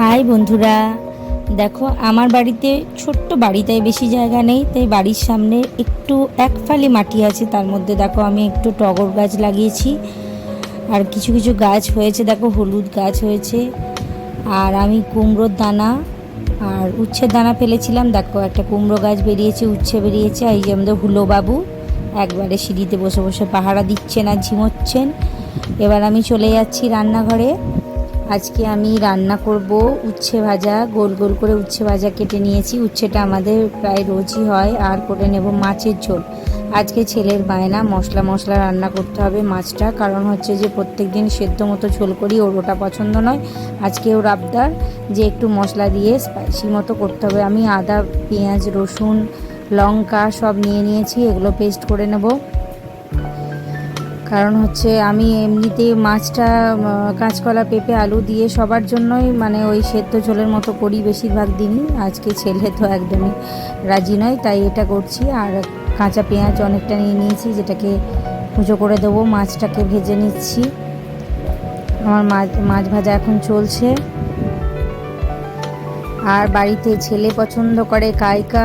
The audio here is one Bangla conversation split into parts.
হাই বন্ধুরা। দেখো, আমার বাড়িতে ছোট্ট বাড়ি, তাই বেশি জায়গা নেই, তাই বাড়ির সামনে একটু এক ফালি মাটি আছে, তার মধ্যে দেখো আমি একটু টগর গাছ লাগিয়েছি। আর কিছু কিছু গাছ হয়েছে, দেখো হলুদ গাছ হয়েছে। আর আমি কুমড়োর দানা আর উচ্ছের দানা ফেলেছিলাম, দেখো একটা কুমড়ো গাছ বেরিয়েছে, উচ্ছে বেরিয়েছে। এই যে আমাদের হুলো বাবু একবারে সিঁড়িতে বসে বসে পাহারা দিচ্ছেন আর ঝিমোচ্ছেন। এবার আমি চলে যাচ্ছি রান্নাঘরে। আজকে আমি রান্না করব উচ্ছে ভাজা, গোল গোল করে উচ্ছে ভাজা কেটে নিয়েছি। উচ্ছেটা আমাদের প্রায় রোজই হয়, আর করে নেব মাছের ঝোল। আজকে ছেলের বায়না, মশলা মশলা রান্না করতে হবে মাছটা, কারণ হচ্ছে যে প্রত্যেক দিন সেদ্ধ মতো ঝোল করি, ওর ওটা পছন্দ নয়। আজকে ওর আবদার যে একটু মশলা দিয়ে স্পাইসি মতো করতে হবে। আমি আদা, পেঁয়াজ, রসুন, লঙ্কা সব নিয়ে নিয়েছি, এগুলো পেস্ট করে নেব। কারণ হচ্ছে আমি এমনিতে মাছটা কাঁচকলা, পেঁপে, আলু দিয়ে সবার জন্যই মানে ওই সেদ্ধ ঝোলের মতো করি বেশিরভাগ দিনই। আজকে ছেলে তো একদমই রাজি নয়, তাই এটা করছি। আর কাঁচা পেঁয়াজ অনেকটা নিয়ে নিয়েছি, যেটাকে কুচো করে দেবো, মাছটাকে ভেজে নিচ্ছি। আমার মাছ মাছ ভাজা এখন চলছে। আর বাড়িতে ছেলে পছন্দ করে কায়কা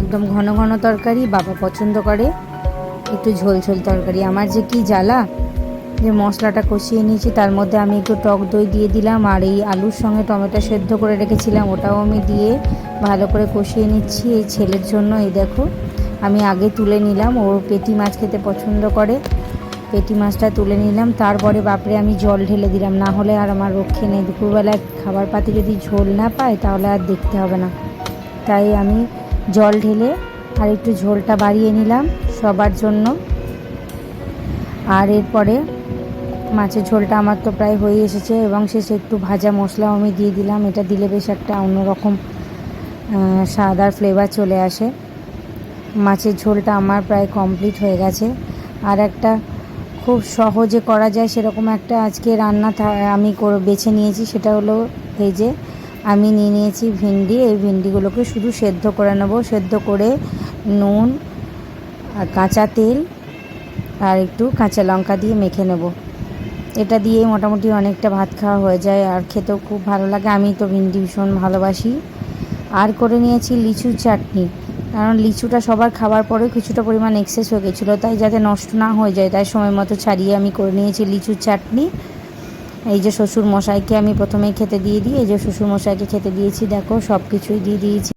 একদম ঘন ঘন তরকারি, বাবা পছন্দ করে। একটু ঝোল ঝোল তরকারি। আমার যে কি জ্বালা, যে মশলাটা কষিয়ে নিয়েছি, তার মধ্যে আমি একটু টক দই দিয়ে দিলাম আর এই আলুর সঙ্গে টমেটো সেদ্ধ করে রেখেছিলাম। ওটাও আমি দিয়ে ভালো করে কষিয়ে নিচ্ছি এই ছেলের জন্য। এই দেখো, আমি আগে তুলে নিলাম। ও পেটি মাছ খেতে পছন্দ করে। পেটি মাছটা তুলে নিলাম। তারপরে বাপরে, আমি জল ঢেলে দিলাম। না হলে আর আমার রক্ষে নেই। দুপুরবেলায় খাবার পাতে যদি ঝোল না পায়, তাহলে আর দেখতে হবে না। তাই আমি জল ঢেলে আর একটু ঝোলটা বাড়িয়ে নিলাম। সবার জন্য। আর এরপরে মাছের ঝোলটা আমার তো প্রায় হয়ে এসেছে এবং শেষে একটু ভাজা মশলাও আমি দিয়ে দিলাম। এটা দিলে বেশ একটা অন্যরকম স্বাদ আর ফ্লেভার চলে আসে। মাছের ঝোলটা আমার প্রায় কমপ্লিট হয়ে গেছে। আর একটা খুব সহজে করা যায় সেরকম একটা আজকে রান্না আমি বেছে নিয়েছি, সেটা হলো এই যে আমি নিয়ে নিয়েছি ভিন্ডি। এই ভিন্ডিগুলোকে শুধু সেদ্ধ করে নেব। সেদ্ধ করে নুন আর কাঁচা তেল আর একটু কাঁচা লঙ্কা দিয়ে মেখে নেব। এটা দিয়ে মোটামুটি অনেকটা ভাত খাওয়া হয়ে যায় আর খেতেও খুব ভালো লাগে। আমি তো ভিন্ডি ভীষণ ভালোবাসি। আর করে নিয়েছি লিচুর চাটনি। কারণ লিচুটা সবার খাবার পরে কিছুটা পরিমাণ এক্সেস হয়ে গেছিল। তাই যাতে নষ্ট না হয়ে যায়, তাই সময় মতো ছাড়িয়ে আমি করে নিয়েছি লিচুর চাটনি। এই যে শ্বশুর মশাইকে আমি প্রথমেই খেতে দিয়ে দিই, এই যে শ্বশুর মশাইকে খেতে দিয়েছি, দেখো সব কিছুই দিয়ে দিয়েছি।